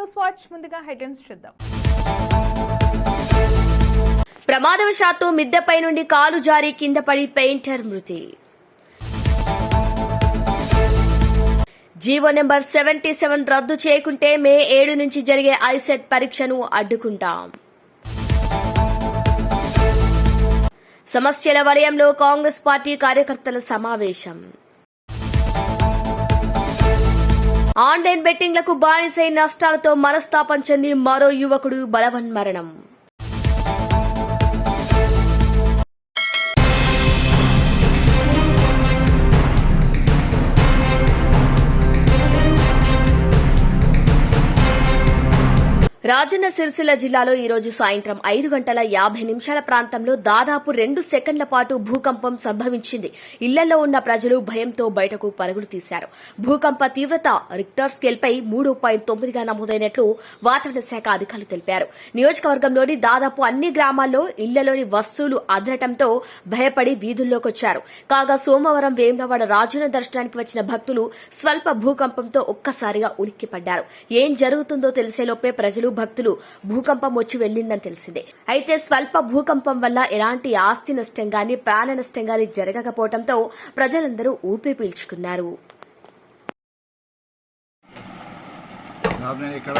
News watch ముందుగా headlines చూద్దాం. ప్రమాదవశాత్తు మిద్దెపై నుండి కాలు జారి కింద పడి పెయింటర్ మృతి. జీవో నెంబర్ సెవెంటీ సెవెన్ రద్దు చేయకుంటే మే ఏడు నుంచి జరిగే ఐసెట్ పరీక్షను అడ్డుకుంటాం. సమస్యల వలయంలో కాంగ్రెస్ పార్టీ కార్యకర్తల సమావేశం. ఆన్లైన్ బెట్టింగ్లకు బానిసై నష్టాలతో మనస్తాపం చెంది మరో యువకుడు బలవన్మరణం రాజన్న సిరిసిల్ల జిల్లాలో ఈ రోజు సాయంత్రం ఐదు గంటల యాభై నిమిషాల ప్రాంతంలో దాదాపు రెండు సెకండ్ల పాటు భూకంపం సంభవించింది. ఇళ్ళలో ఉన్న ప్రజలు భయంతో బయటకు పరుగులు తీశారు. భూకంప తీవ్రత రిక్టర్ స్కేల్పై మూడు పాయింట్ తొమ్మిదిగా నమోదైనట్లు వాతావరణ శాఖ అధికారులు తెలిపారు. నియోజకవర్గంలోని దాదాపు అన్ని గ్రామాల్లో ఇళ్ళలోని వస్తువులు అదరటంతో భయపడి వీధుల్లోకి వచ్చారు కాగా సోమవారం వేములవాడ రాజున దర్శనానికి వచ్చిన భక్తులు స్వల్ప భూకంపంతో ఒక్కసారిగా ఉలిక్కిపడ్డారు. ఏం జరుగుతుందో తెలిసేలోపే ప్రజలు భక్తులు భూకంపం వచ్చి వెళ్ళిందని తెలిసిందే. అయితే స్వల్ప భూకంపం వల్ల ఎలాంటి ఆస్తి నష్టం గాని ప్రాణ నష్టం గాని జరగకపోవడంతో ప్రజలందరూ ఊపిరి పీల్చుకున్నారు. దాదాపు ఇక్కడ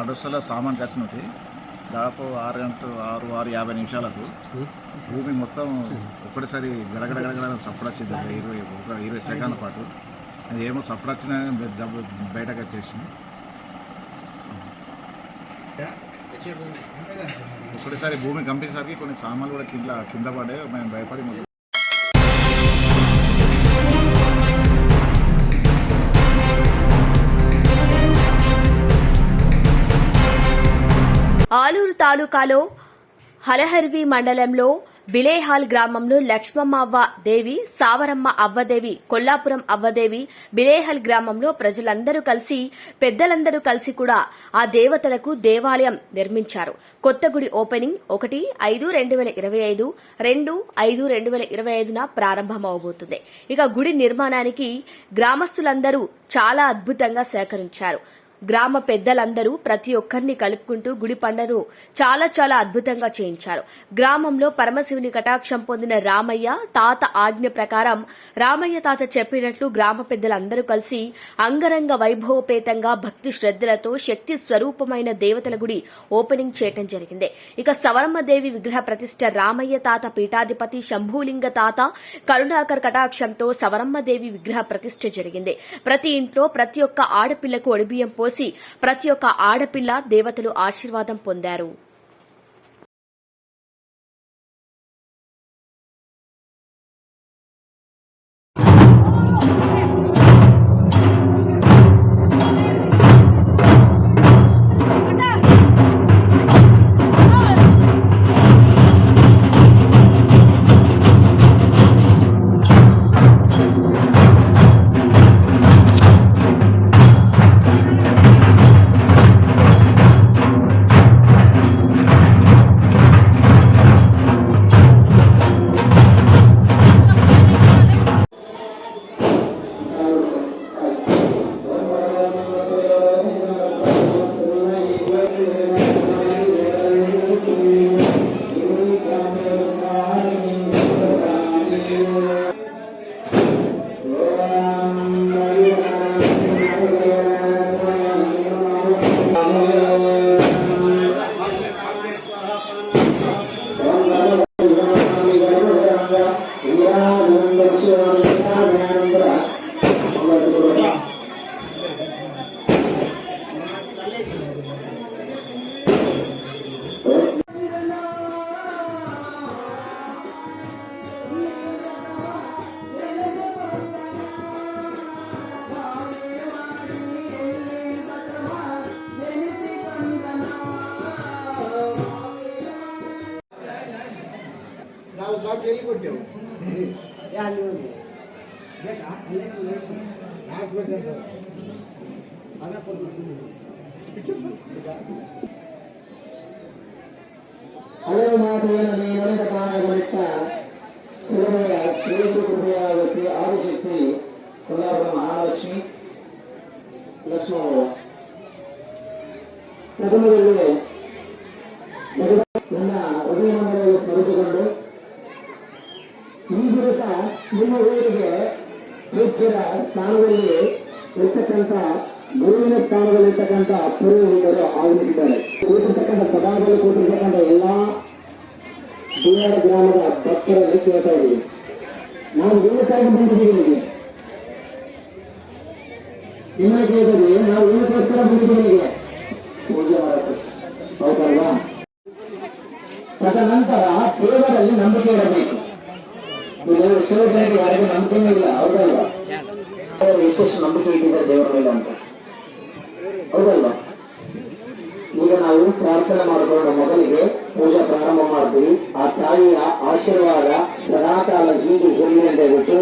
అడుస్తుల సామాన్ కలిసినట్టు దాదాపు ఆరు గంటలు ఆరు ఆరు యాభై నిమిషాలకు భూమి మొత్తం ఒక్కటిసారి గడగడగడగడ సప్పుడొచ్చింది ఒక ఇరవై ఒక ఇరవై సెకండ్ల పాటు. అది ఏమో సప్పుడు వచ్చిన దెబ్బ బయటకు వచ్చేసింది. ఒకటిసారి భూమి కంపేసరికి కొన్ని సామాన్లు కూడా కింద కింద పడే మేము భయపడి ఆలూరు తాలూకాలో హలహర్వి మండలంలో బిలేహాల్ గ్రామంలో లక్ష్మమ్మ అవ్వ దేవి సావరమ్మ అవ్వదేవి కొల్లాపురం అవ్వదేవి బిలేహల్ గ్రామంలో ప్రజలందరూ కలిసి పెద్దలందరూ కలిసి కూడా ఆ దేవతలకు దేవాలయం నిర్మించారు. కొత్త గుడి ఓపెనింగ్ ఒకటి ఐదు రెండు వేల ఇరవై ఐదు రెండు ఐదు రెండు వేల ఇరవై ఐదున ప్రారంభమవబోతుంది. ఇక గుడి నిర్మాణానికి గ్రామస్తులందరూ చాలా అద్భుతంగా సేకరించారు గ్రామ పెద్దలందరూ ప్రతి ఒక్కరిని కలుపుకుంటూ గుడి పండను చాలా చాలా అద్భుతంగా చేయించారు. గ్రామంలో పరమశివుని కటాక్షం పొందిన రామయ్య తాత ఆజ్ఞ ప్రకారం రామయ్య తాత చెప్పినట్లు గ్రామ పెద్దలందరూ కలిసి అంగరంగ వైభవపేతంగా భక్తి శ్రద్దలతో శక్తి స్వరూపమైన దేవతల గుడి ఓపెనింగ్ చేయటం జరిగింది. ఇక సవరమ్మదేవి విగ్రహ ప్రతిష్ట రామయ్య తాత పీఠాధిపతి శంభూలింగ తాత కరుణాకర్ కటాక్షంతో సవరమ్మదేవి విగ్రహ ప్రతిష్ట జరిగింది. ప్రతి ఇంట్లో ప్రతి ఒక్క ఆడపిల్లకు ఒడిబియ్యం పోసి ప్రతి ఒక్క ఆడపిల్ల దేవతలు ఆశీర్వాదం పొందారు. ಶ್ರೀಗುರು ಕೃಪೆಯಾಗತಿ ಆದಿಶಕ್ತಿ ಕೊಲ್ಲಾಪುರ ಮಹಾಲಕ್ಷ್ಮಿ ಲಕ್ಷ್ಮಣ ಪ್ರಥಮದಲ್ಲಿ ನನ್ನ ಉದಯ ಮಂಡಳಿಗೆ ಸ್ಮರಿಸಿಕೊಂಡು ಈ ದಿವಸ ನಿಮ್ಮ ಊರಿಗೆ ಮುಖ್ಯರ ಸ್ಥಾನದಲ್ಲಿ ಇರ್ತಕ್ಕಂಥ ಗುರುವಿನ ಸ್ಥಾನದಲ್ಲಿರ್ತಕ್ಕಂಥ ಪುರೋಹಿತರು ಆಗಮಿಸಿದ್ದಾರೆ ಪೂಜೆ ಮಾಡಕ್ಕೆ. ಹೌದಲ್ವಾ? ತದನಂತರ ದೇವರಲ್ಲಿ ನಂಬಿಕೆ ಇರಬೇಕು. ಜನರಿಗೆ ಯಾರಿಗೂ ನಂಬಿಕೆನೇ ಇಲ್ಲ, ಹೌದಲ್ವಾ? ವಿಶೇಷ ನಂಬಿಕೆ ಇಟ್ಟಿದ್ದಾರೆ ದೇವರ ಮೇಲೆ ಅಂತ. ಹೌದಲ್ವಾ? ಈಗ ನಾವು ಪ್ರಾರ್ಥನೆ ಮಾಡಿಕೊಂಡು ಮೊದಲಿಗೆ ಪೂಜಾ ಪ್ರಾರಂಭ ಮಾಡ್ತೀವಿ. ಆ ತಾಯಿಯ ಆಶೀರ್ವಾದ ಸದಾಕಾಲ ಹೀಗೆ ಇರಲಿ ಅಂತ ಹೇಳ್ಬಿಟ್ಟು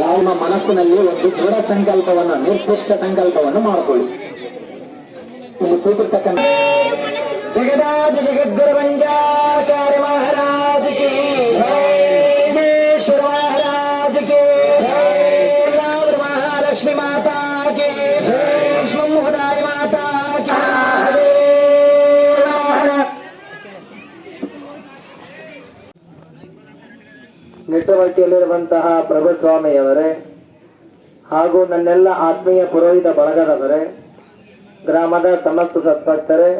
ಯಾವ ಮನಸ್ಸಿನಲ್ಲಿ ಒಂದು ದೃಢ ಸಂಕಲ್ಪವನ್ನು, ನಿರ್ದಿಷ್ಟ ಸಂಕಲ್ಪವನ್ನು ಮಾಡಿಕೊಳ್ಳಿ. ಕೂತಿರ್ತಕ್ಕಂಥ ಜಗದಾದಿ ಜಗದ್ಗುರು ಮಂಜಾಚಾರ್ಯ ಮಹಾರಾಜ ೇಶ್ವರ ಮಹಾರಾಜ ಮಹಾಲಕ್ಷ್ಮಿ ಮಾತಾ ಶ್ರೀಮೋಹನಾರಿ ಮಾತಾ ಮಿಟ್ಟವಟ್ಟಿಯಲ್ಲಿರುವಂತಹ ಪ್ರಭುಸ್ವಾಮಿಯವರೇ ಹಾಗೂ ನನ್ನೆಲ್ಲ ಆತ್ಮೀಯ ಪುರೋಹಿತ ಬಳಗದವರೇ ಗ್ರಾಮದ ಸಮಸ್ತ ಸತ್ಭಕ್ತರೇ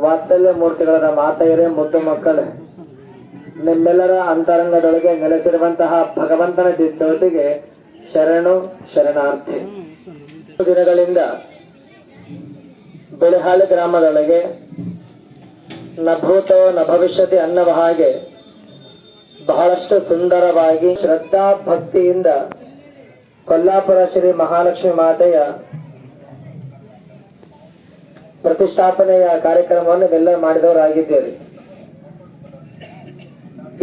ವಾತ್ಸಲ್ಯ ಮೂರ್ತಿಗಳಾದ ಮಾತೆಯರೇ, ಮುದ್ದು ಮಕ್ಕಳೇ, ನಿಮ್ಮೆಲ್ಲರ ಅಂತರಂಗದೊಳಗೆ ನೆಲೆಸಿರುವಂತಹ ಭಗವಂತನ ಚಿತ್ತೋಟಿಗೆ ಶರಣು, ಶರಣಾರ್ಥಿ. ದಿನಗಳಿಂದ ಬೆಳಹಾಳಿ ಗ್ರಾಮದೊಳಗೆ ನ ಭೂತೋ ನ ಭವಿಷ್ಯತಿ ಅನ್ನವ ಹಾಗೆ ಬಹಳಷ್ಟು ಸುಂದರವಾಗಿ ಶ್ರದ್ಧಾ ಭಕ್ತಿಯಿಂದ ಕೊಲ್ಲಾಪುರ ಶ್ರೀ ಮಹಾಲಕ್ಷ್ಮಿ ಮಾತೆಯ ಪ್ರತಿಷ್ಠಾಪನೆಯ ಕಾರ್ಯಕ್ರಮವನ್ನು ಇವೆಲ್ಲ ಮಾಡಿದವರಾಗಿದ್ದೇವೆ.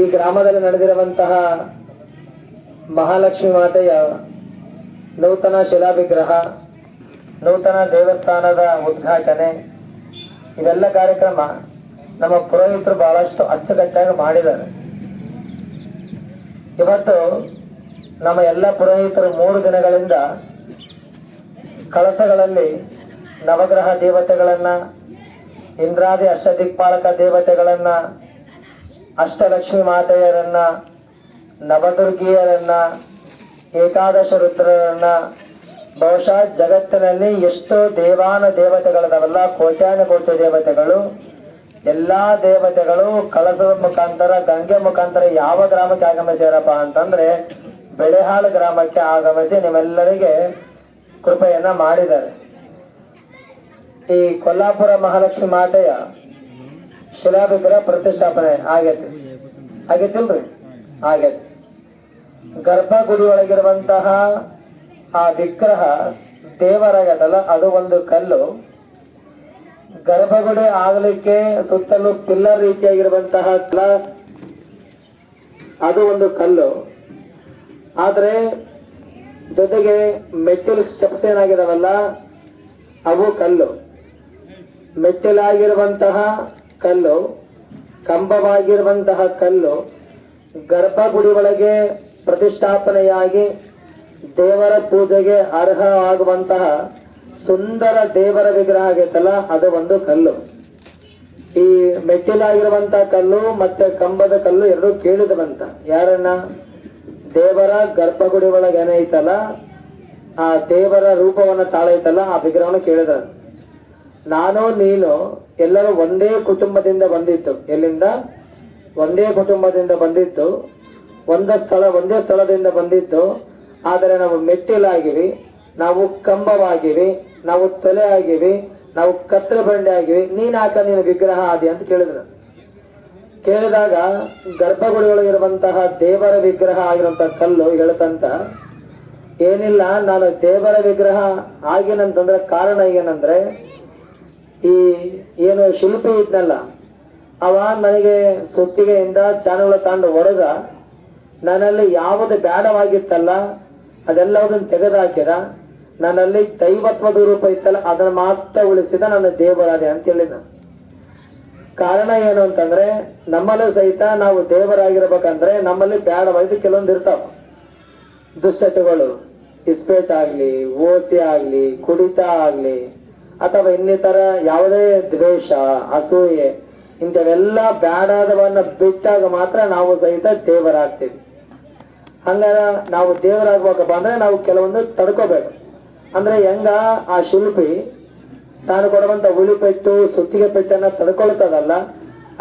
ಈ ಗ್ರಾಮದಲ್ಲಿ ನಡೆದಿರುವಂತಹ ಮಹಾಲಕ್ಷ್ಮಿ ಮಾತೆಯ ನೂತನ ಶಿಲಾವಿಗ್ರಹ, ನೂತನ ದೇವಸ್ಥಾನದ ಉದ್ಘಾಟನೆ, ಇವೆಲ್ಲ ಕಾರ್ಯಕ್ರಮ ನಮ್ಮ ಪುರೋಹಿತರು ಬಹಳಷ್ಟು ಅಚ್ಚುಕಟ್ಟಾಗಿ ಮಾಡಿದ್ದಾರೆ. ಇವತ್ತು ನಮ್ಮ ಎಲ್ಲ ಪುರೋಹಿತರು ಮೂರು ದಿನಗಳಿಂದ ಕಳಸಗಳಲ್ಲಿ ನವಗ್ರಹ ದೇವತೆಗಳನ್ನು, ಇಂದ್ರಾದಿ ಅಷ್ಟದಿಕ್ಪಾಲಕ ದೇವತೆಗಳನ್ನು, ಅಷ್ಟಲಕ್ಷ್ಮಿ ಮಾತೆಯರನ್ನ, ನವದುರ್ಗಿಯರನ್ನ, ಏಕಾದಶ ರುದ್ರರನ್ನ, ಬಹುಶಃ ಜಗತ್ತಿನಲ್ಲಿ ಎಷ್ಟೋ ದೇವಾನ ದೇವತೆಗಳದವಲ್ಲ, ಕೋಟ್ಯಾನ ಕೋಟಿ ದೇವತೆಗಳು, ಎಲ್ಲಾ ದೇವತೆಗಳು ಕಳಸದ ಮುಖಾಂತರ, ಗಂಗೆ ಮುಖಾಂತರ ಯಾವ ಗ್ರಾಮಕ್ಕೆ ಆಗಮಿಸ್ಯಾರಪ್ಪ ಅಂತಂದ್ರೆ, ಬೆಳೆಹಾಳು ಗ್ರಾಮಕ್ಕೆ ಆಗಮಿಸಿ ನಿಮ್ಮೆಲ್ಲರಿಗೆ ಕೃಪೆಯನ್ನ ಮಾಡಿದ್ದಾರೆ. ಈ ಕೊಲ್ಲಾಪುರ ಮಹಾಲಕ್ಷ್ಮಿ ಮಾತೆಯ ಶಿಲಾವಿಗ್ರಹ ಪ್ರತಿಷ್ಠಾಪನೆ ಆಗೈತಿ. ಆಗೈತಿಲ್ರಿ? ಆಗೈತಿ. ಗರ್ಭಗುಡಿ ಒಳಗಿರುವಂತಹ ಆ ವಿಗ್ರಹ ದೇವರಾಗದಲ್ಲ, ಅದು ಒಂದು ಕಲ್ಲು. ಗರ್ಭಗುಡಿ ಆಗಲಿಕ್ಕೆ ಸುತ್ತಲೂ ಪಿಲ್ಲರ್ ರೀತಿಯಾಗಿರುವಂತಹ ಕಲ- ಅದು ಒಂದು ಕಲ್ಲು. ಆದರೆ ಜೊತೆಗೆ ಮೆಚ್ಚಲು ಸ್ಟೆಪ್ಸ್ ಏನಾಗಿದಾವಲ್ಲ, ಅವು ಕಲ್ಲು. ಮೆಚ್ಚಲಾಗಿರುವಂತಹ ಕಲ್ಲು, ಕಂಬವಾಗಿರುವಂತಹ ಕಲ್ಲು ಗರ್ಭಗುಡಿ ಒಳಗೆ ಪ್ರತಿಷ್ಠಾಪನೆಯಾಗಿ ದೇವರ ಪೂಜೆಗೆ ಅರ್ಹ ಆಗುವಂತಹ ಸುಂದರ ದೇವರ ವಿಗ್ರಹ ಆಗೈತಲ್ಲ, ಅದು ಒಂದು ಕಲ್ಲು. ಈ ಮೆಟ್ಟಿಲಾಗಿರುವಂತ ಕಲ್ಲು ಮತ್ತೆ ಕಂಬದ ಕಲ್ಲು ಎರಡು ಕೇಳಿದವಂತ. ಯಾರನ್ನ ದೇವರ ಗರ್ಭಗುಡಿ ಒಳಗೆ ಏನೈತಲ್ಲ, ಆ ದೇವರ ರೂಪವನ್ನ ತಾಳೈತಲ್ಲ, ಆ ವಿಗ್ರಹವನ್ನು ಕೇಳಿದ ನಾನು ನೀನು ಎಲ್ಲರೂ ಒಂದೇ ಕುಟುಂಬದಿಂದ ಬಂದಿತ್ತು. ಎಲ್ಲಿಂದ? ಒಂದೇ ಕುಟುಂಬದಿಂದ ಬಂದಿತ್ತು. ಒಂದ ಸ್ಥಳ, ಒಂದೇ ಸ್ಥಳದಿಂದ ಬಂದಿತ್ತು. ಆದರೆ ನಾವು ಮೆಟ್ಟಿಲಾಗಿವಿ, ನಾವು ಕಂಬವಾಗಿವಿ, ನಾವು ತಲೆ ಆಗಿವಿ, ನಾವು ಕತ್ತಲ ಬಂಡೆ ಆಗಿವಿ. ನೀನ್ ಹಾಕ ನೀನು ವಿಗ್ರಹ ಆದಿ ಅಂತ ಕೇಳಿದ್ರು. ಕೇಳಿದಾಗ ಗರ್ಭಗುಡಿಯೊಳಗಿರುವಂತಹ ದೇವರ ವಿಗ್ರಹ ಆಗಿರುವಂತಹ ಕಲ್ಲು ಹೇಳ್ತಂತ, ಏನಿಲ್ಲ, ನಾನು ದೇವರ ವಿಗ್ರಹ ಆಗಿನಂತಂದ್ರೆ ಕಾರಣ ಏನಂದ್ರೆ ಈ ಏನು ಶಿಲ್ಪಿ ಇದ್ನಲ್ಲ, ಅವ ನನಗೆ ಸುತ್ತಿಗೆಯಿಂದ ಚಾನುಗಳ ತಾಂಡು ಹೊರಗ ನನ್ನಲ್ಲಿ ಯಾವುದು ಬೇಡವಾಗಿತ್ತಲ್ಲ ಅದೆಲ್ಲದನ್ನು ತೆಗೆದಾಕಿದ ನನ್ನಲ್ಲಿ ದೈವತ್ವದ ರೂಪ ಇತ್ತಲ್ಲ, ಅದನ್ನ ಮಾತ್ರ ಉಳಿಸಿದ ನನ್ನ ದೇವರಾದೆ ಅಂತ ಹೇಳಿದ. ಕಾರಣ ಏನು ಅಂತಂದ್ರೆ, ನಮ್ಮಲ್ಲೂ ಸಹಿತ ನಾವು ದೇವರಾಗಿರ್ಬೇಕಂದ್ರೆ ನಮ್ಮಲ್ಲಿ ಬೇಡವಾದ ಕೆಲವೊಂದು ಇರ್ತಾವ. ದುಶ್ಚಟಗಳು, ಇಸ್ಪೇಟ್ ಆಗ್ಲಿ, ಓಸಿ ಆಗ್ಲಿ, ಕುಡಿತ ಆಗ್ಲಿ ಅಥವಾ ಇನ್ನಿತರ ಯಾವುದೇ ದ್ವೇಷ, ಅಸೂಯೆ, ಇಂಥವೆಲ್ಲ ಬ್ಯಾಡಾದವನ್ನ ಬಿಟ್ಟಾಗ ಮಾತ್ರ ನಾವು ಸಹಿತ ದೇವರಾಗ್ತೀವಿ. ಹಂಗಾರ ನಾವು ದೇವರಾಗ್ಬೇಕಪ್ಪ ಅಂದ್ರೆ ನಾವು ಕೆಲವೊಂದು ತಡ್ಕೋಬೇಕು. ಅಂದ್ರೆ ಹೆಂಗ ಆ ಶಿಲ್ಪಿ ತಾನು ಕೊಡುವಂತ ಉಳಿ ಪೆಟ್ಟು ಸುತ್ತಿಗೆ ಪೆಟ್ಟನ್ನ ತಡ್ಕೊಳ್ತದಲ್ಲ,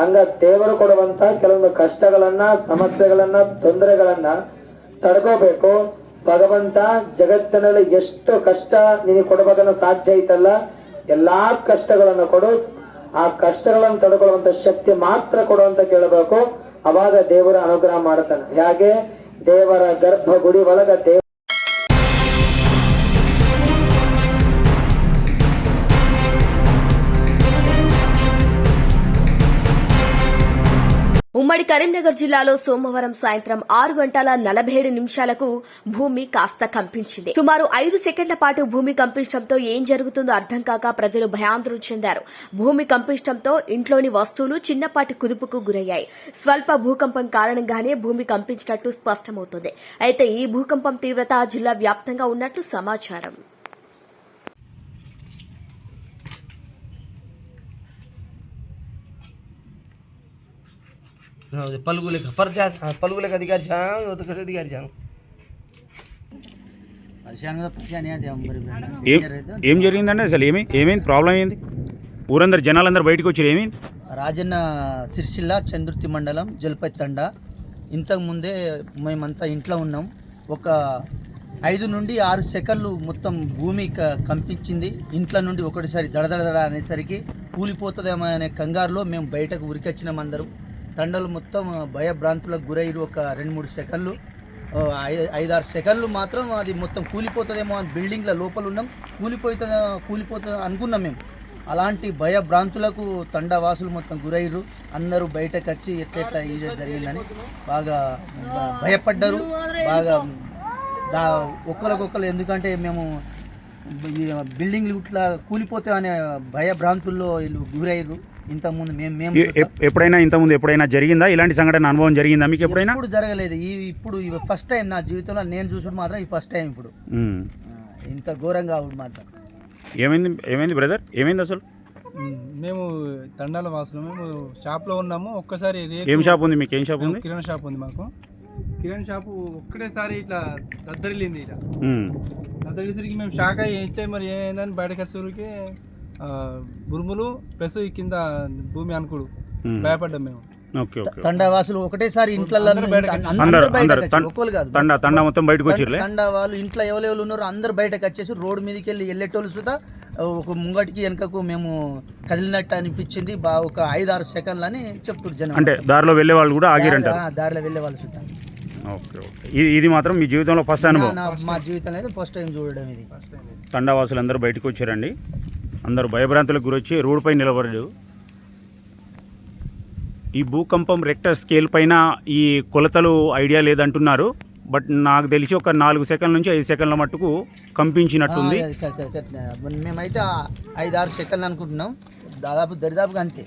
ಹಂಗ ದೇವರು ಕೊಡುವಂತ ಕೆಲವೊಂದು ಕಷ್ಟಗಳನ್ನ, ಸಮಸ್ಯೆಗಳನ್ನ, ತೊಂದರೆಗಳನ್ನ ತಡ್ಕೋಬೇಕು. ಭಗವಂತ ಜಗತ್ತಿನಲ್ಲಿ ಎಷ್ಟು ಕಷ್ಟ ನಿನಗೆ ಕೊಡಬೇಕನ್ನೋ ಸಾಧ್ಯ ಐತಲ್ಲ ಎಲ್ಲಾ ಕಷ್ಟಗಳನ್ನ ಕೊಡು. ಆ ಕಷ್ಟಗಳನ್ನು ತಡ್ಕೊಳ್ಳುವಂತ ಶಕ್ತಿ ಮಾತ್ರ ಕೊಡುವಂತ ಕೇಳಬೇಕು. ಅವಾಗ ದೇವರ ಅನುಗ್ರಹ ಮಾಡುತ್ತಾನೆ. ಹೇಗೆ? ದೇವರ ಗರ್ಭಗುಡಿ ಒಳಗ ದೇವ ఉమ్మడి కరీంనగర్ జిల్లాలో సోమవారం సాయంత్రం ఆరు గంటల నలభై ఏడు నిమిషాలకు భూమి కాస్త కంపించింది. సుమారు ఐదు సెకండ్ల పాటు భూమి కంపించడంతో ఏం జరుగుతుందో అర్థం కాక ప్రజలు భయాందోళన చెందారు. భూమి కంపించడంతో ఇంట్లోని వస్తువులు చిన్నపాటి కుదుపుకు గురయ్యాయి. స్వల్ప భూకంపం కారణంగానే భూమి కంపించినట్టు స్పష్టమవుతోంది. అయితే ఈ భూకంపం తీవ్రత జిల్లా వ్యాప్తంగా ఉన్నట్లు సమాచారం. पलगू लेखा पर जा हाँ, पलगू लेखा अधिकारी जाओ तो कैसे अधिकारी जाओ ఏం ఏం జరిగిందండి అసలు ఏమి ఏమైంది ప్రాబ్లం ఏంది ఊరందరు జనాలందరూ బయటకు వచ్చారు ఏమైంది రాజన్న సిరిసిల్ల చంద్రుతి మండలం జల్పతి తండ ఇంతకు ముందే మేమంతా ఇంట్లో ఉన్నాం ఒక ఐదు నుండి ఆరు సెకండ్లు మొత్తం భూమి క- కంపించింది ఇంట్లో నుండి ఒకటిసారి దడదడదడ అనేసరికి కూలిపోతుందేమో అనే కంగారులో మేము బయటకు ఉరికొచ్చినాం అందరం తండలు మొత్తం భయభ్రాంతులకు గురైరు ఒక రెండు మూడు సెకండ్లు. ఐదారు సెకండ్లు మాత్రం అది మొత్తం కూలిపోతుందేమో అని బిల్డింగ్ల లోపల ఉన్నాం. కూలిపోతుందా కూలిపోతుందా అనుకున్నాం మేము. అలాంటి భయభ్రాంతులకు తండవాసులు మొత్తం గురయ్యారు అందరూ బయటకు వచ్చి ఎట్లెట్లా ఇది జరిగిందని బాగా భయపడ్డారు. బాగా దా ఒకరికొకరు ఎందుకంటే మేము ఈ బిల్డింగ్లు ఇట్లా కూలిపోతే అనే భయభ్రాంతుల్లో వీళ్ళు గురయ్యారు ఇంతకుముందు మేము మేము ఎప్- ఎప్పుడైనా ఇంతకుముందు ఎప్పుడైనా జరిగిందా? ఇలాంటి సంఘటన అనుభవం జరిగిందా? మీకు ఎప్పుడైనా? ఇప్పుడు జరగలేదు. ఈ ఇప్పుడు ఫస్ట్ టైం నా జీవితంలో నేను చూసుడు మాత్రం ఈ ఫస్ట్ టైం ఇప్పుడు. ఆ, ఇంత ఘోరంగా అవుడు మాత్రం. ఏమైంది ఏమైంది బ్రదర్ ఏమైంది అసలు? మ్మ్. మేము తండాల వాసులు. మేము షాప్లో ఉన్నాము. ఒక్కసారి రేకు- ఏం షాప్ ఉంది? మీకు ఏం షాప్ మేము ఉంది? కిరాణా షాప్ ఉంది మాకు. కిరాణా షాపు ఒక్కటేసారి ఇట్లా దద్దరిల్లింది ఇట్లా. దద్దరిసరికి మేము షాక్ అయ్యి ఏంటే మరి ఏమైందని బయటకు వచ్చేసరికి ఉరుములు ప్లస్ ఈ కింద భూమి అనుకుడు. భయపడ్డాం మేము. ఓకే ఓకే తండవాసులు ఒకటేసారి ఇంట్లో అందరూ బయటకు వచ్చి- తండ తండ మొత్తం బయటకు వచ్చిర్లే. తండ వాళ్ళు ఇంట్లో ఎవరెవరు ఉన్నారో అందరు బయటకు వచ్చేసి రోడ్డు మీదకి వెళ్ళి వెళ్ళేటోళ్ళు సుతా ఒక ముంగటికి వెనకకు మేము కదిలినట్టు అనిపించింది. బా ఒక ఐదు ఆరు సెకండ్లు అని చెప్తున్నారు జనం. అంటే దారిలో వెళ్ళే వాళ్ళు కూడా ఆగిరంటారు. ఆ, దారిలో వెళ్ళే వాళ్ళు సుతా ఓకే ఓకే. ఇది ఇది మాత్రం మీ జీవితంలో ఫస్ట్ అనుభవం. మా జీవితంలో ఫస్ట్ టైం చూడడం ఇది. తండావాసులు అందరూ బయటకు వచ్చారండి. అందరూ భయభ్రాంతులకు గురొచ్చి రోడ్డుపై నిలబడ్డారు ఈ భూకంపం రెక్టర్ స్కేల్ పైన ఈ కొలతలు ఐడియా లేదంటున్నారు. బట్ నాకు తెలిసి ఒక నాలుగు సెకండ్ల నుంచి ఐదు సెకండ్ల మట్టుకు కంపించినట్టుంది. మేమైతే ఐదు ఆరు సెకండ్లు అనుకుంటున్నాం. దాదాపు దరిదాపుగా అంతే.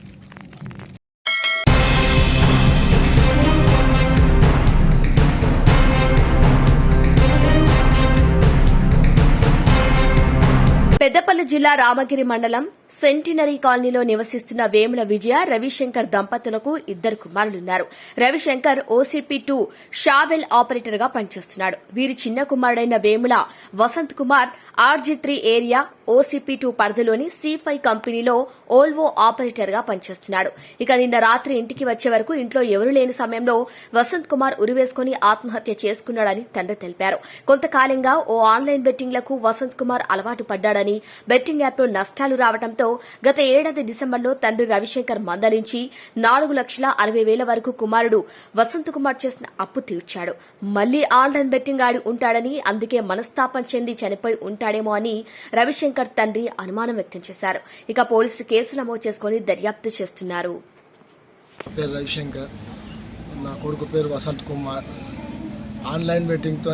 పెద్దపల్లి జిల్లా రామగిరి మండలం సెంటినరీ కాలనీలో నివసిస్తున్న వేముల విజయ రవిశంకర్ దంపతులకు ఇద్దరు కుమారులున్నారు. రవిశంకర్ ఓసీపీ టూ షావెల్ ఆపరేటర్గా పనిచేస్తున్నాడు. వీరి చిన్న కుమారుడైన Vemula Vasanth Kumar RG three area OCP two పరిధిలోని సి ఫైవ్ కంపెనీలో ఓల్వో ఆపరేటర్గా పనిచేస్తున్నాడు. ఇక నిన్న రాత్రి ఇంటికి వచ్చే వరకు ఇంట్లో ఎవరూ లేని సమయంలో వసంత్ కుమార్ ఉరివేసుకుని ఆత్మహత్య చేసుకున్నాడని తండ్రి తెలిపారు. కొంతకాలంగా ఓ ఆన్లైన్ బెట్టింగ్లకు వసంత్ కుమార్ అలవాటు పడ్డాడని బెట్టింగ్ యాప్లో నష్టాలు రావడంతో గత ఏడాది డిసెంబర్లో తండ్రి రవిశంకర్ మందలించి నాలుగు లక్షల అరవై వేల వరకు కుమారుడు వసంత్ కుమార్ చేసిన అప్పు తీర్చాడు. మళ్ళీ ఆన్లైన్ బెట్టింగ్ ఆడి ఉంటాడని అందుకే మనస్తాపం చెంది చనిపోయి ఉంటాడేమో అని రవిశంకర్ తండ్రి అనుమానం వ్యక్తం చేశారు. ఇక పోలీసులు కేసు నమోదు చేసుకుని దర్యాప్తు చేస్తున్నారు. పేరు రవిశంకర్. నా కొడుకు పేరు వసంత్ కుమార్. ఆన్లైన్ బెట్టింగ్తో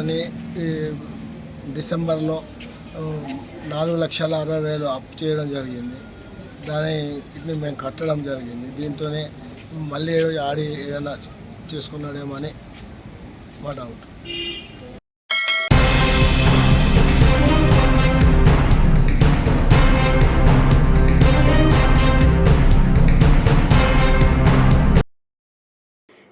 డిసెంబర్లో నాలుగు లక్షల అరవై వేలు అప్పు చేయడం జరిగింది. దాని మేము కట్టడం జరిగింది. దీంతోనే మళ్ళీ ఆడి ఏదైనా చేసుకున్నాడేమో అని మా డౌట్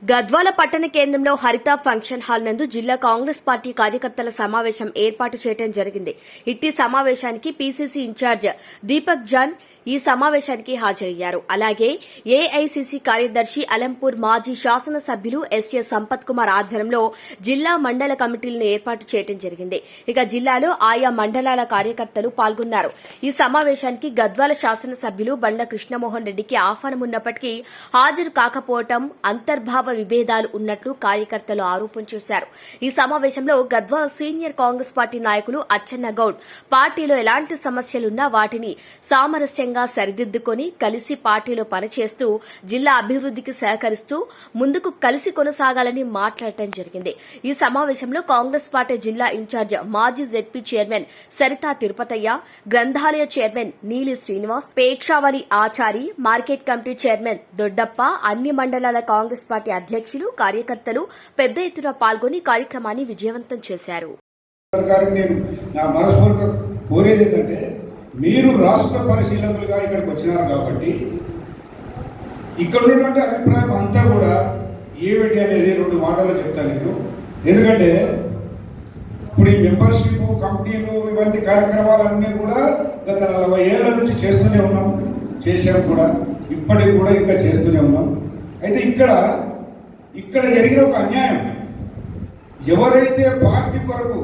గద్వాల పట్టణ కేంద్రంలో హరిత ఫంక్షన్ హాల్ నందు జిల్లా కాంగ్రెస్ పార్టీ కార్యకర్తల సమావేశం ఏర్పాటు చేయడం జరిగింది. ఇట్టి సమావేశానికి పీసీసీ ఇన్ఛార్జ్ దీపక్ జాన్ ఈ సమావేశానికి హాజరయ్యారు. అలాగే ఏఐసీసీ కార్యదర్శి అలంపూర్ మాజీ శాసనసభ్యులు ఎస్ఏ సంపత్ కుమార్ ఆధ్వర్యంలో జిల్లా మండల కమిటీలను ఏర్పాటు చేయడం జరిగింది. ఇక జిల్లాలో ఆయా మండలాల కార్యకర్తలు పాల్గొన్నారు. ఈ సమావేశానికి గద్వాల శాసనసభ్యులు బండ కృష్ణమోహన్ రెడ్డికి ఆహ్వానం ఉన్నప్పటికీ హాజరు కాకపోవటం అంతర్భావ విభేదాలు ఉన్నట్లు కార్యకర్తలు ఆరోపణ చేశారు. ఈ సమావేశంలో గద్వాల సీనియర్ కాంగ్రెస్ పార్టీ నాయకులు అచ్చెన్న గౌడ్ పార్టీలో ఎలాంటి సమస్యలున్నా వాటిని సామరస్యంగా సరిదిద్దుకొని కలిసి పార్టీలో పనిచేస్తూ జిల్లా అభివృద్ధికి సహకరిస్తూ ముందుకు కలిసి కొనసాగాలని మాట్లాడటం జరిగింది. ఈ సమావేశంలో కాంగ్రెస్ పార్టీ జిల్లా ఇన్ఛార్జ్ మాజీ జెడ్పీ చైర్మన్ సరితా తిరుపతయ్య గ్రంథాలయ chairman Neeli Srinivas పేక్షావళి Achari market committee chairman Doddappa అన్ని మండలాల కాంగ్రెస్ పార్టీ అధ్యక్షులు కార్యకర్తలు పెద్ద ఎత్తున పాల్గొని కార్యక్రమాన్ని విజయవంతం చేశారు. నేను నా మనస్ఫూర్తిగా కోరేది ఏంటంటే మీరు రాష్ట్ర పరిశీలకులుగా ఇక్కడికి వచ్చినారు కాబట్టి ఇక్కడ ఉన్నటువంటి అభిప్రాయం అంతా కూడా ఏమిటి అనేది రెండు మాటల్లో చెప్తాను నేను. ఎందుకంటే ఇప్పుడు ఈ మెంబర్షిప్ కమిటీలు ఇవన్నీ కార్యక్రమాలన్నీ కూడా గత నలభై ఏళ్ళ నుంచి చేస్తూనే ఉన్నాం. చేశాం కూడా. ఇప్పటికి కూడా ఇంకా చేస్తూనే ఉన్నాం. అయితే ఇక్కడ ఇక్కడ జరిగిన ఒక అన్యాయం. ఎవరైతే పార్టీ కొరకు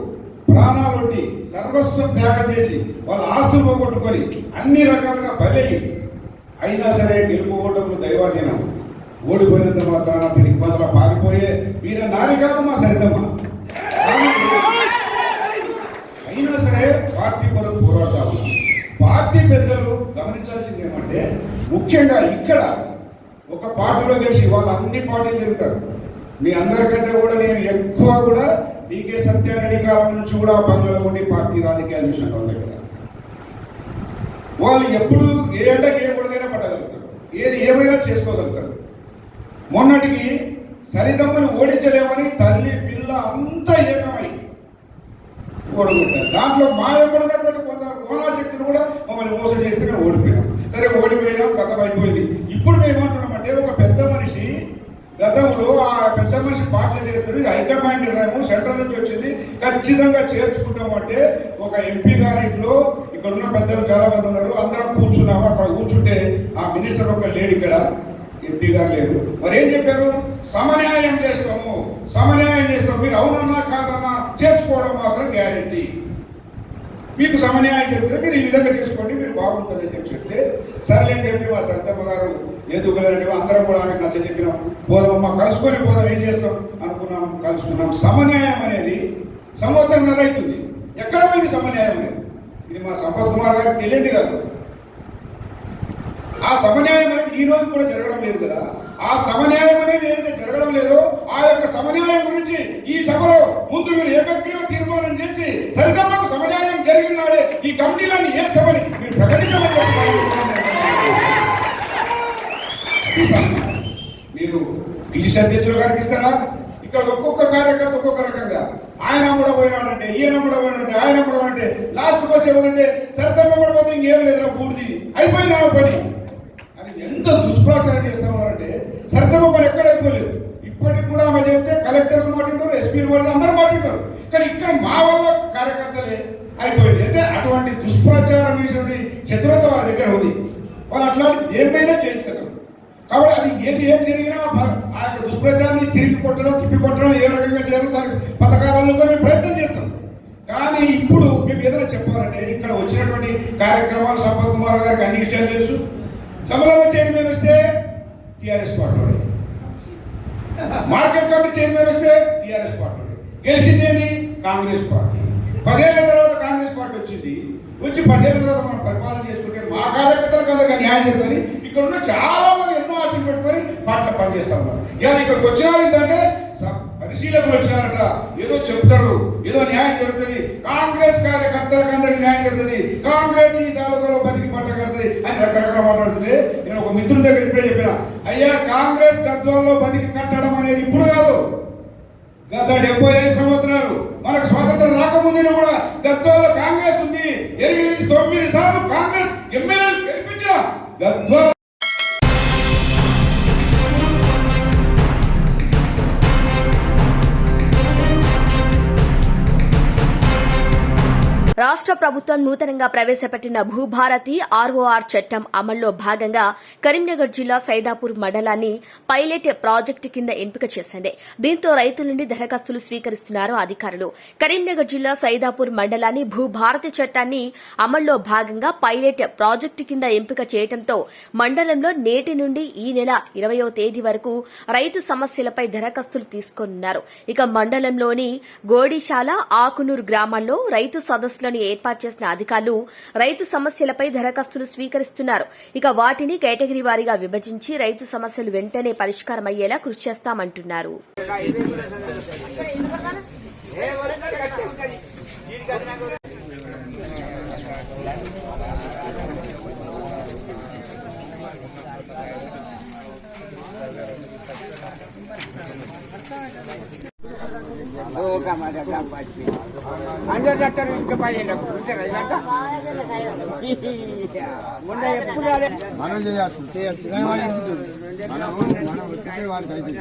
ప్రాణాలొడ్డి సర్వస్వం త్యాగం చేసి వాళ్ళ ఆస్తులు పోగొట్టుకొని అన్ని రకాలుగా బలయ్యి. అయినా సరే గెలుపుకోవటం దైవాధీనం. ఓడిపోయినంత మాత్రాన మీరు ఇబ్బందులు పారిపోయే వీర నారి కాదు మా సరితమ్మ. అయినా సరే పార్టీ కొరకు పోరాడతాము. పార్టీ పెద్దలు గమనించాల్సింది ఏమంటే ముఖ్యంగా ఇక్కడ ఒక పార్టీలో గెలిచి వాళ్ళు అన్ని పార్టీలు జరుగుతారు. మీ అందరికంటే కూడా నేను ఎక్కువ కూడా డీకే సత్యారెడ్డి కాలం నుంచి కూడా బంగ్లాలో ఉండి పార్టీ రాజకీయాలు చూసిన వాళ్ళ దగ్గర. వాళ్ళు ఎప్పుడు ఏ ఎండకి ఏ కొడుకైనా పట్టగలుగుతారు. ఏది ఏమైనా చేసుకోగలుగుతారు. మొన్నటికి సరితమ్మను ఓడించలేమని తల్లి పిల్ల అంతా ఏకమై ఓడగొట్టారు దాంట్లో మా ఎప్పుడున్నటువంటి కొంత కోనాశక్తులు కూడా మమ్మల్ని మోసం చేస్తే మేము ఓడిపోయినాం. సరే ఓడిపోయినాం కథం అయిపోయింది ఇప్పుడు మేము ఏమంటున్నామంటే ఒక పెద్ద గతంలో ఆ పెద్ద మనిషి పాటలు చేస్తారు ఇది హైకమాండ్ నిర్ణయం సెంట్రల్ నుంచి వచ్చింది. ఖచ్చితంగా చేర్చుకుంటాం అంటే ఒక ఎంపీ గారింట్లో ఇక్కడ ఉన్న పెద్దలు చాలా మంది ఉన్నారు అందరం కూర్చున్నాము. అక్కడ కూర్చుంటే ఆ మినిస్టర్ ఒక లేడు ఇక్కడ ఎంపీ గారు లేరు. మరి ఏం చెప్పారు? సమన్యాయం చేస్తాము సమన్యాయం చేస్తాము. మీరు అవునన్నా కాదన్నా చేర్చుకోవడం మాత్రం గ్యారెంటీ. మీకు సమన్యాయం చెప్తే మీరు ఈ విధంగా చేసుకోండి మీరు బాగుంటుందని చెప్పి చెప్తే సర్లే చెప్పి మా సరితమ్మ గారు ఎందుకు అందరం కూడా ఆమెకు నచ్చ చెప్పినాం. పోదామమ్మ కలుసుకొని పోదాం ఏం చేస్తాం అనుకున్నాం కలుసుకున్నాం. సమన్యాయం అనేది సంవత్సరంన్నర అవుతుంది. ఎక్కడ పోయింది సమన్యాయం అనేది? ఇది మా సంపత్ కుమార్ గారికి తెలియదు కాదు. ఆ సమన్యాయం అనేది ఈ రోజు కూడా జరగడం లేదు కదా. ఆ సమన్యాయం అనేది ఏదైతే జరగడం లేదో ఆ యొక్క సమన్యాయం గురించి ఈ సభలో ముందు మీరు ఏకగ్రీవ తీర్మానం చేసి సరితమ్మకు సమన్యాయం జరిగినాడే ఈ కమిటీలన్నీ ఏ సభని మీరు ప్రకటించమని మీరు పిలిచి అధ్యక్షులు గారికి ఇస్తారా? ఇక్కడ ఒక్కొక్క కార్యకర్త ఒక్కొక్క రకంగా. ఆయన కూడా పోయినాడంటే ఈయన కూడా పోయినంటే ఆయన కూడా అంటే లాస్ట్ బస్ ఏమంటే సరితమ్మ కూడా పోతే ఇంకేం లేదురా బూడిది. అయిపోయింది ఆమె పని? ఎంత దుష్ప్రాచారం చేస్తామన్నారంటే సరితమ్మ పని ఎక్కడ అయిపోలేదు. ఇప్పటికి కూడా ఆమె చెప్తే కలెక్టర్ మాట్లాడారు ఎస్పీలు మాట్లాడారు అందరూ మాట్లాడారు కానీ ఇక్కడ మా వల్ల కార్యకర్తలే అయిపోయింది. అంటే అటువంటి దుష్ప్రచారం చేసినటువంటి చతురత వాళ్ళ దగ్గర ఉంది. వాళ్ళు అట్లాంటి దేనిపైనా చేస్తారు కాబట్టి అది ఏది ఏం జరిగినా ఆ యొక్క దుష్ప్రచారాన్ని తిరిగి కొట్టడం తిప్పి కొట్టడం ఏ రకంగా చేయడం దానికి పథకాలలో కూడా మేము ప్రయత్నం చేస్తాం. కానీ ఇప్పుడు మేము ఏదైనా చెప్పాలంటే ఇక్కడ వచ్చినటువంటి కార్యక్రమాలు సంపత్ కుమార్ గారికి అన్ని విషయాలు తెలుసు. చమలమ్మ చైర్మన్ వస్తే TRS party market committee chairman వస్తే టీఆర్ఎస్ పార్టీ గెలిచింది ఏంది? కాంగ్రెస్ పార్టీ. పదేళ్ళ తర్వాత కాంగ్రెస్ పార్టీ వచ్చింది. వచ్చి పదేళ్ళ తర్వాత మనం పరిపాలన చేసుకుంటే మా కార్యకర్తలకు అందరికీ న్యాయం జరుగుతుంది. ఇక్కడ ఉన్న చాలా మంది ఎన్నో ఆశలు పెట్టుకొని పాటలు పనిచేస్తా ఉన్నారు. ఇలా ఇక్కడికి వచ్చిన ఏంటంటే పరిశీలకులు వచ్చినారట. ఏదో చెప్తారు. ఏదో న్యాయం జరుగుతుంది. కాంగ్రెస్ కార్యకర్తలకు అందరికీ న్యాయం జరుగుతుంది. కాంగ్రెస్ ఈ తాలూకాలో బతికి అని రకరకాల మాట్లాడుతుంది. నేను ఒక మిత్రుడి దగ్గర ఇప్పుడే చెప్పిన. అయ్యా కాంగ్రెస్ గద్వాల్లో బతికి కట్టడం అనేది ఇప్పుడు కాదు. గత డెబ్బై ఐదు సంవత్సరాలు మనకు స్వాతంత్రం రాకముందు కూడా గద్వాల్లో కాంగ్రెస్ ఉంది. ఎనిమిది నుంచి తొమ్మిది సార్లు కాంగ్రెస్ ఎమ్మెల్యేలు గెలిపించిన గద్వాల రాష్ట్ర ప్రభుత్వం నూతనంగా ప్రవేశపెట్టిన భూభారతి ఆర్ఓఆర్ చట్టం అమల్లో భాగంగా కరీంనగర్ జిల్లా సైదాపూర్ మండలాన్ని పైలట్ ప్రాజెక్టు కింద ఎంపిక చేసింది. దీంతో రైతుల నుండి దరఖాస్తులు స్వీకరిస్తున్నారు అధికారులు. కరీంనగర్ జిల్లా సైదాపూర్ మండలాన్ని భూభారతి చట్టాన్ని అమల్లో భాగంగా పైలట్ ప్రాజెక్టు కింద ఎంపిక చేయడంతో మండలంలో నేటి నుండి ఈ నెల ఇరవయో తేదీ వరకు రైతు సమస్యలపై దరఖాస్తులు తీసుకోనున్నారు. ఇక మండలంలోని గోడిశాల ఆకునూరు గ్రామాల్లో రైతు సదస్సులను ఏర్పాటు చేసిన అధికారులు రైతు సమస్యలపై దరఖాస్తులు స్వీకరిస్తున్నారు. ఇక వాటిని కేటగిరీ వారీగా విభజించి రైతు సమస్యలు వెంటనే పరిష్కారమయ్యేలా కృషి చేస్తామంటున్నారు. అందరు చేయొచ్చు ఇంకా కానీ వాడు ఎప్పుడు మనం చేయాల్సి చేయాల్సి మనం ఒక్కటే వాడికి అయితే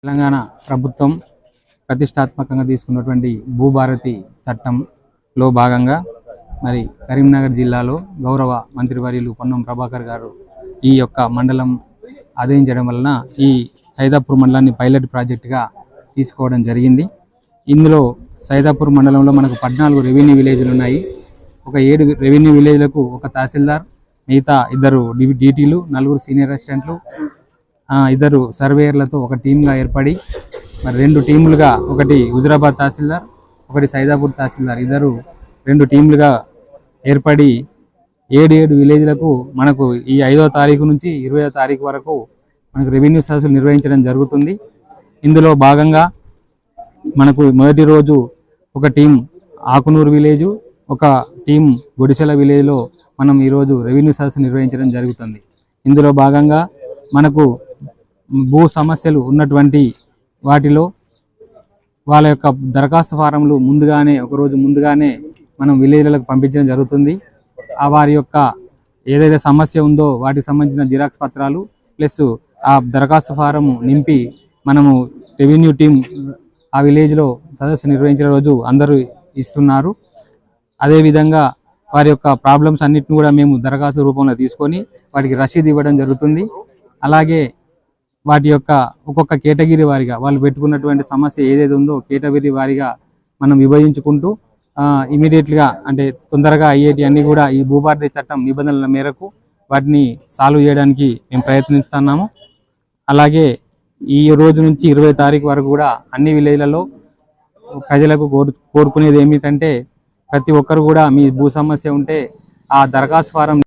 తెలంగాణ ప్రభుత్వం ప్రతిష్టాత్మకంగా తీసుకున్నటువంటి భూభారతి చట్టంలో భాగంగా మరి కరీంనగర్ జిల్లాలో గౌరవ మంత్రివర్యులు పొన్నం ప్రభాకర్ గారు ఈ యొక్క మండలం ఆదరించడం వలన ఈ సైదాపూర్ మండలాన్ని పైలట్ ప్రాజెక్టుగా తీసుకోవడం జరిగింది. ఇందులో సైదాపూర్ మండలంలో మనకు పద్నాలుగు రెవెన్యూ విలేజ్లు ఉన్నాయి. ఒక ఏడు రెవెన్యూ విలేజ్లకు ఒక తహసీల్దార్ మిగతా ఇద్దరు డి- డీటీలు నలుగురు సీనియర్ అసిస్టెంట్లు ఇద్దరు సర్వేయర్లతో ఒక టీమ్గా ఏర్పడి మరి రెండు టీములుగా ఒకటి హుజరాబాద్ తహసీల్దార్ ఒకటి సైదాపూర్ తహసీల్దార్. ఇద్దరు రెండు టీములుగా ఏర్పడి ఏడు ఏడు విలేజ్లకు మనకు ఈ ఐదో తారీఖు నుంచి ఇరవై తారీఖు వరకు మనకు రెవెన్యూ సదస్సులు నిర్వహించడం జరుగుతుంది. ఇందులో భాగంగా మనకు మొదటి రోజు ఒక టీం ఆకునూరు విలేజు ఒక టీం గుడిసెల విలేజ్లో మనం ఈరోజు రెవెన్యూ సదస్సు నిర్వహించడం జరుగుతుంది. ఇందులో భాగంగా మనకు భూ సమస్యలు ఉన్నటువంటి వాటిలో వాళ్ళ యొక్క దరఖాస్తు ఫారంలు ముందుగానే ఒకరోజు ముందుగానే మనం విలేజ్లకు పంపించడం జరుగుతుంది. ఆ వారి యొక్క ఏదైతే సమస్య ఉందో వాటికి సంబంధించిన జిరాక్స్ పత్రాలు ప్లస్ ఆ దరఖాస్తు ఫారం నింపి మనము రెవెన్యూ టీం ఆ విలేజ్లో సదస్సు నిర్వహించిన రోజు అందరూ ఇస్తున్నారు. అదేవిధంగా వారి యొక్క ప్రాబ్లమ్స్ అన్నిటిని కూడా మేము దరఖాస్తు రూపంలో తీసుకొని వాటికి రసీదు ఇవ్వడం జరుగుతుంది. అలాగే వాటి యొక్క ఒక్కొక్క కేటగిరీ వారిగా వాళ్ళు పెట్టుకున్నటువంటి సమస్య ఏదైతే ఉందో కేటగిరీ వారిగా మనం విభజించుకుంటూ ఇమీడియట్గా అంటే తొందరగా అయ్యేటి అన్ని కూడా ఈ భూభారతి చట్టం నిబంధనల మేరకు వాటిని సాల్వ్ చేయడానికి మేము ప్రయత్నిస్తున్నాము. అలాగే ఈ రోజు నుంచి ఇరవై తారీఖు వరకు కూడా అన్ని విలేజ్లలో ప్రజలకు కోరు కోరుకునేది ఏమిటంటే ప్రతి ఒక్కరు కూడా మీ భూ సమస్య ఉంటే ఆ దరఖాస్తు ఫారం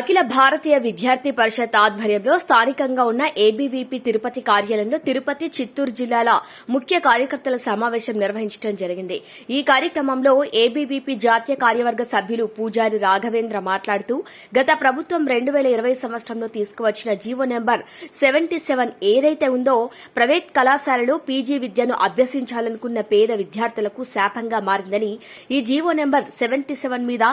అఖిల భారతీయ విద్యార్థి పరిషత్ ఆధ్వర్యంలో స్థానికంగా ఉన్న ఏబీవీపీ తిరుపతి కార్యాలయంలో తిరుపతి చిత్తూరు జిల్లాల ముఖ్య కార్యకర్తల సమావేశం నిర్వహించడం జరిగింది. ఈ కార్యక్రమంలో ఏబీవీపీ జాతీయ కార్యవర్గ సభ్యులు పూజారి రాఘవేంద్ర మాట్లాడుతూ గత ప్రభుత్వం రెండు వేల ఇరవై సంవత్సరంలో తీసుకువచ్చిన జీవో నెంబర్ సెవెంటీ సెవెన్ ఏదైతే ఉందో ప్రైవేట్ కళాశాలలో పీజీ విద్యను అభ్యసించాలనుకున్న పేద విద్యార్థులకు శాపంగా మారిందని ఈ జీవో నెంబర్ సెవెంటీ సెవెన్ మీద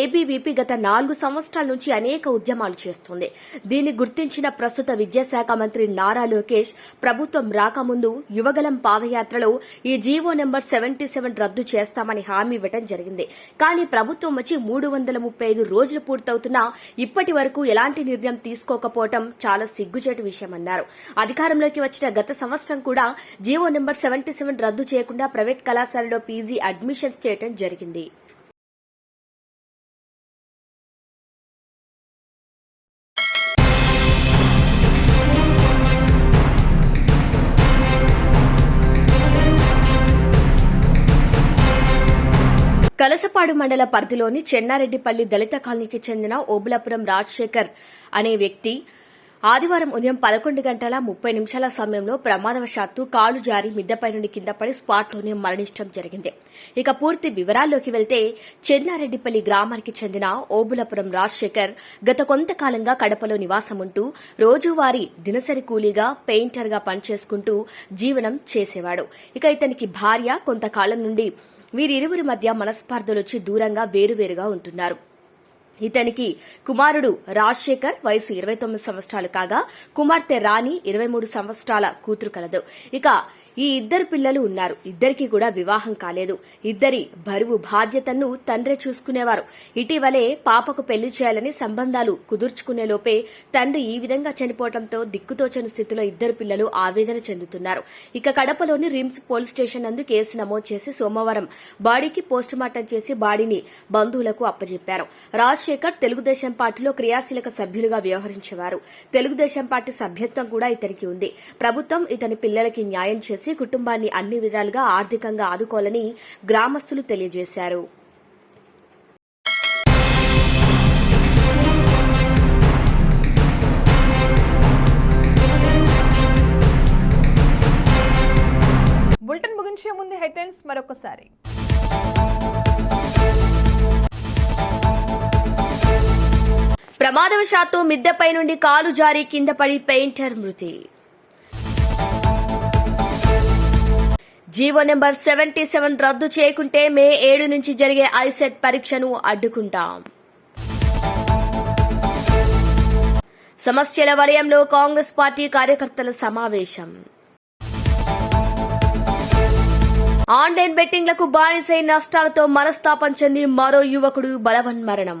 ఏబీవీపీ గత నాలుగు సంవత్సరాల నుంచి అనేక అనేక ఉద్యమాలు చేస్తుంది. దీన్ని గుర్తించిన ప్రస్తుత విద్యాశాఖ మంత్రి నారా లోకేష్ ప్రభుత్వం రాకముందు యువగలం పాదయాత్రలో ఈ జీవో నెంబర్ సెవెంటీ సెవెన్ రద్దు చేస్తామని హామీ ఇవ్వడం జరిగింది. కానీ ప్రభుత్వం వచ్చి మూడు వందల ముప్పై ఐదు రోజులు పూర్తవుతున్నా ఇప్పటి వరకు ఎలాంటి నిర్ణయం తీసుకోకపోవటం చాలా సిగ్గుచేటు విషయమన్నారు. అధికారంలోకి వచ్చిన గత సంవత్సరం కూడా జీవో నెంబర్ సెవెంటీ సెవెన్ రద్దు చేయకుండా ప్రైవేట్ కళాశాలలో పీజీ అడ్మిషన్స్ చేయటం జరిగింది. కలసపాడు మండల పరిధిలోని చెన్నారెడ్డిపల్లి దళిత కాలనీకి చెందిన ఓబులాపురం రాజశేఖర్ అనే వ్యక్తి ఆదివారం ఉదయం పదకొండు గంటల ముప్పై నిమిషాల సమయంలో ప్రమాదవశాత్తు కాలు జారి మిద్దపై నుండి కింద పడి స్పాట్లోనే మరణించడం జరిగింది. ఇక పూర్తి వివరాల్లోకి వెళ్తే చెన్నారెడ్డిపల్లి గ్రామానికి చెందిన ఓబులపురం రాజశేఖర్ గత కొంతకాలంగా కడపలో నివాసం ఉంటూ రోజువారీ దినసరి కూలీగా పెయింటర్గా పనిచేసుకుంటూ జీవనం చేసేవాడు. ఇక ఇతనికి భార్య కొంతకాలం నుండి వీరిరువురి మధ్య మనస్పార్థలొచ్చి దూరంగా వేరువేరుగా ఉంటున్నారు. ఇతనికి కుమారుడు రాజశేఖర్ వయసు ఇరవై తొమ్మిది సంవత్సరాలు కాగా కుమార్తె రాణి ఇరవై మూడు సంవత్సరాల కూతురు కలదు. ఇక ఈ ఇద్దరు పిల్లలు ఉన్నారు. ఇద్దరికి కూడా వివాహం కాలేదు. ఇద్దరి బరువు బాధ్యతను తండ్రి చూసుకునేవారు. ఇటీవలే పాపకు పెళ్ళి చేయాలని సంబంధాలు కుదుర్చుకునే లోపే తండ్రి ఈ విధంగా చనిపోవడంతో దిక్కుతోచని స్థితిలో ఇద్దరు పిల్లలు ఆవేదన చెందుతున్నారు. ఇక కడపలోని రిమ్స్ పోలీస్ స్టేషన్ నందు కేసు నమోదు చేసి సోమవారం బాడీకి పోస్టుమార్టం చేసి బాడీని బంధువులకు అప్పజెప్పారు. రాజశేఖర్ తెలుగుదేశం పార్టీలో క్రియాశీలక సభ్యులుగా వ్యవహరించేవారు. తెలుగుదేశం పార్టీ సభ్యత్వం కూడా ఇతనికి ఉంది. ప్రభుత్వం ఇతని పిల్లలకి న్యాయం చేసి చేసి కుటుంబాన్ని అన్ని విధాలుగా ఆర్థికంగా ఆదుకోవాలని గ్రామస్తులు తెలియజేశారు. బులెటిన్ ముగించే ముందు హెడ్లైన్స్ మరొకసారి. ప్రమాదవశాత్తు మిద్దెపై నుండి కాలు జారి కింద పడి పెయింటర్ మృతి. జీవో నెంబర్ సెవెంటీ సెవెన్ రద్దు చేయకుంటే మే ఏడు నుంచి జరిగే ఐసెట్ పరీక్షను అడ్డుకుంటాం. సమస్యల వలయంలో కాంగ్రెస్ పార్టీ కార్యకర్తల సమావేశం. ఆన్లైన్ బెట్టింగ్లకు బానిసై నష్టాలతో మనస్తాపం చెంది మరో యువకుడు బలవన్మరణం